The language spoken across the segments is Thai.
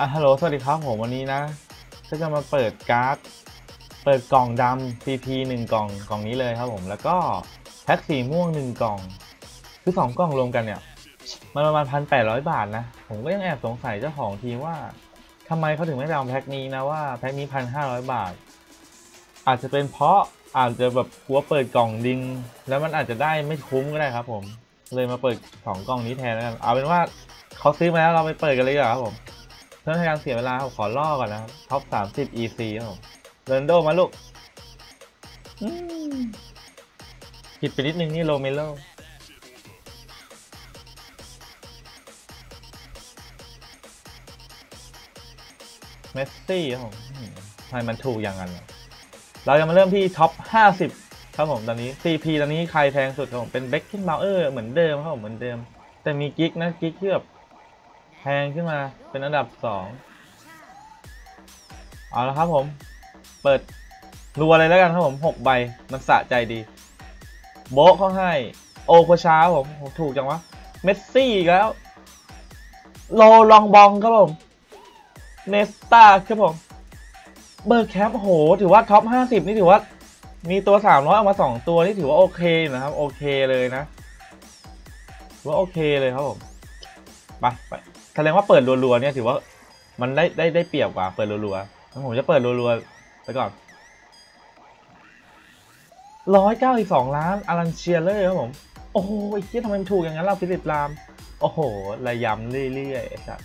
อะฮัลโหล สวัสดีครับผมวันนี้นะ ก็จะมาเปิดการ์ด เปิดกล่องดำ CP หนึ่งกล่องกล่องนี้เลยครับผม แล้วก็แพ็คสีม่วงหนึ่งกล่อง คือสองกล่องรวมกันเนี่ย มันประมาณพันแปดร้อยบาทนะ ผมก็ยังแอบสงสัยเจ้าของทีมว่าทำไมเขาถึงไม่ไปเอาแพ็คนี้นะว่าแพ็คนี้พันห้าร้อยบาท อาจจะเป็นเพราะอาจจะแบบกลัวเปิดกล่องดิง แล้วมันอาจจะได้ไม่คุ้มก็ได้ครับผม เลยมาเปิดสองกล่องนี้แทนแล้วกัน เอาเป็นว่าเขาซื้อมาแล้วเราไปเปิดกันเลยดีกว่าครับผม เพื่อให้การเสียเวลาผมขอล่อก่อนนะครับท็อปสามสิบ EC ครับผมเรนโดมาลูกอืมผิดไปนิดนึงนี่โรเมโลเมสซี่ครับผมอืมทำไมมันถูกอย่างนั้นวะเราจะมาเริ่มที่ท็อป 50 ครับผมตอนนี้ CP ตอนนี้ใครแพงสุดครับผมเป็นเบ c กิ้งบ o เออร์เหมือนเดิมครับผมเหมือนเดิม แต่มีกิ๊กนะกิ๊กที่แบบแพ งขึ้นมาเป็นอันดับ 2 เอาละครับผม เปิดรัวเลยแล้วกันครับผม 6 ใบ มันสะใจดี โบ๊ะเขาให้ โอโคชาผมถูกจังวะ เมสซี่แล้ว โลลองบองครับผม เนสตาครับผม เบอร์แคปโห ถือว่าท็อป 50 นี่ถือว่า มีตัว 300ออกมา 2 ตัวนี่ถือว่าโอเคนะครับ โอเคเลยนะถือว่าโอเคเลยครับผม ไปไป แสดงว่าเปิดรัวๆเนี่ยถือว่ามันได้ได้ได้เปรียบกว่าเปิดรัวๆงั้นผมจะเปิดรัวๆไปก่อนร้อยเก้าสิบสองล้านอารันเชียเลยครับผม โอ้โหไอ้เหี้ยทำไมมันถูกอย่างนั้นเราฟิลิปลาม โอ้โหระยำเรื่อยๆไอ้สัส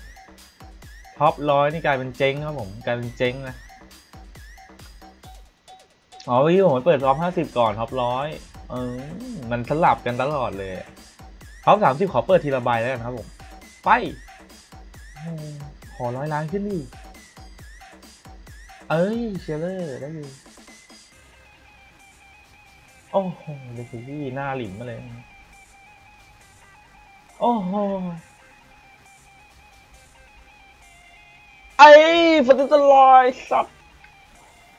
ท็อปร้อยนี่กลายเป็นเจ๊งครับผมกลายเป็นเจ๊งนะอ๋อเมื่อกี้ผมเปิดท็อปห้าสิบก่อนท็อปร้อยเออมันสลับกันตลอดเลยท็อปสามสิบขอเปิดทีละใบแล้วกันครับผม ไป ขอร้อยล้านขึ้นดิเอ้ยเชลเลอร์ได้อยู่โอ้โหเดซิลี่หน้าหลิมมาเลย โอ้โหไอ้ฟัตเตลอยสับ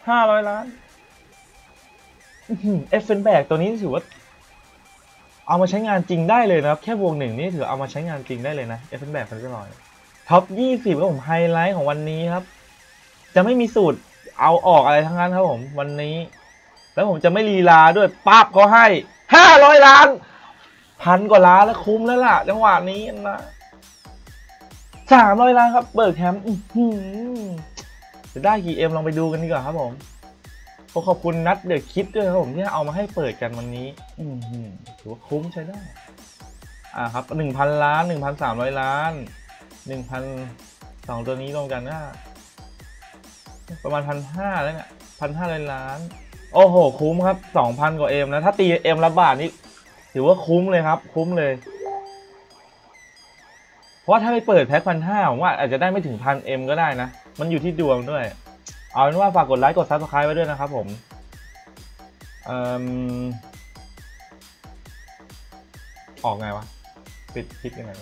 ห้าร้อยล้านเอฟเฟนแบกตัวนี้ถือว่าเอามาใช้งานจริงได้เลยนะครับ แค่วงหนึ่งนี่ถือเอามาใช้งานจริงได้เลยนะเอฟเฟนแบกฟันจะลอย ท็อปยี่สิบครับผมไฮไลท์ของวันนี้ครับ จะไม่มีสูตรเอาออกอะไรทั้งนั้นครับผมวันนี้ แล้วผมจะไม่ลีลาด้วยปั๊บเขาให้ห้าร้อยล้านพันกว่าล้านแล้วคุ้มแล้วล่ะจังหวะนี้นะสามร้อยล้านครับ เบิร์กแคมจะได้กี่เอ็มลองไปดูกันดีกว่าครับผมขอขอบคุณนัดเดอะคิดด้วยครับผมที่เอามาให้เปิดกันวันนี้ อืถือว่าคุ้มใช้ได้ อ่าครับหนึ่งพันล้านหนึ่งพันสามร้อยล้าน หนึ่งพันสองตัวนี้รวมกันนะประมาณพันห้าแล้วเนี่ยพันห้าร้อยล้าน โอ้โห คุ้มครับสองพันกว่าเอ็มนะถ้าตีเอ็มละบาทนี่ถือว่าคุ้มเลยครับ คุ้มเลย เพราะถ้าไปเปิดแพ็คพันห้าผมว่าอาจจะได้ไม่ถึงพันเอ็มก็ได้นะ มันอยู่ที่ดวงด้วย เอาเป็นว่าฝากกดไลค์กดซับสไครต์ไว้ด้วยนะครับผมอออกไงวะ ปิดคลิปยังไง